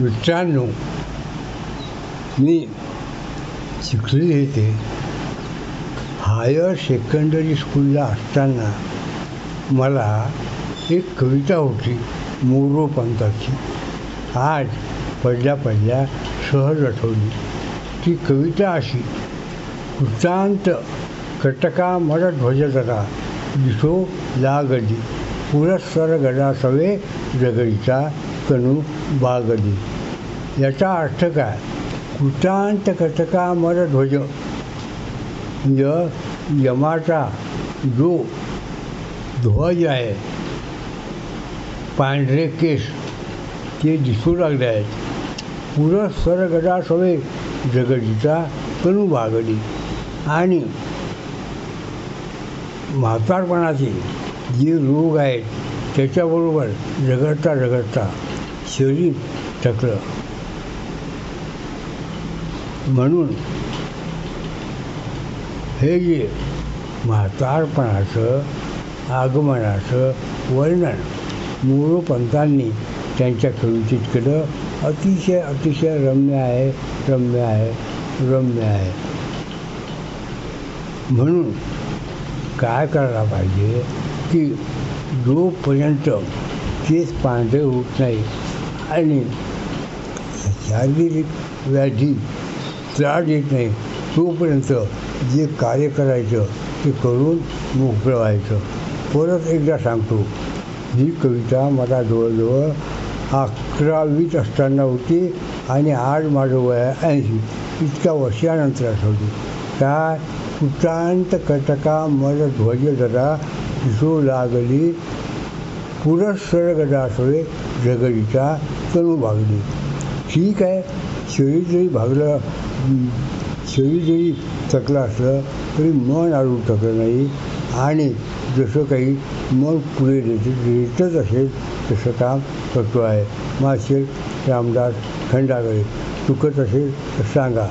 मित्रांनो मी चिखली येते higher secondary स्कूलला असताना मला एक कविता होती मोरो पंताची आज पडल्या पडल्या सहज आठवली. ती कविता अशी कृतांत कटका मरत ध्वजतरा दिसो लागली. पुरस्सर गडा सवे जगडीचा कणू बागली याचा अर्थ काय? कृतांत कटका मर ध्वज. म्हणजे यमाचा जो ध्वज आहे पांढरे केस ते दिसू लागले आहेत. पुरस्सर गडा सवे जगडीचा तनू बागली आणि म्हातारपणाचे जे रोग आहेत त्याच्याबरोबर रगडता रगडता शरीर थकलं म्हणून हे जे म्हातारपणाचं आगमनाचं वर्णन मूळपंतांनी त्यांच्या कवितेत केलं अतिशय अतिशय रम्य आहे रम्य आहे रम्य आहे. म्हणून काय करायला पाहिजे की जोपर्यंत केस पांढरे होत नाही आणि शारीरिक व्याधी त्रास येत नाही. तोपर्यंत जे कार्य करायचं ते करून मोकळं व्हायचं. परत एकदा सांगतो ही कविता मला जवळजवळ अकरावीत असताना होती आणि आज माझं वय ऐंशी. इतक्या वर्षानंतर आठवली काय कुटांत कटका मर ध्वज जरा दिसू लागली. पुरस्सर जगडीचा तणू भागली. ठीक आहे शरीर जरी भागलं शरीर जरी थकलं असलं तरी मन आडू थकलं नाही. आणि जसं काही मन पुढे देत देतच असेल तसं काम करतो आहे. मासे रामदास खंडागळे. चुकत असेल तर सांगा.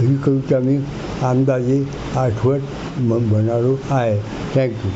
ही कविता मी अंदाजे आठवत म्हणालो आहे. थँक्यू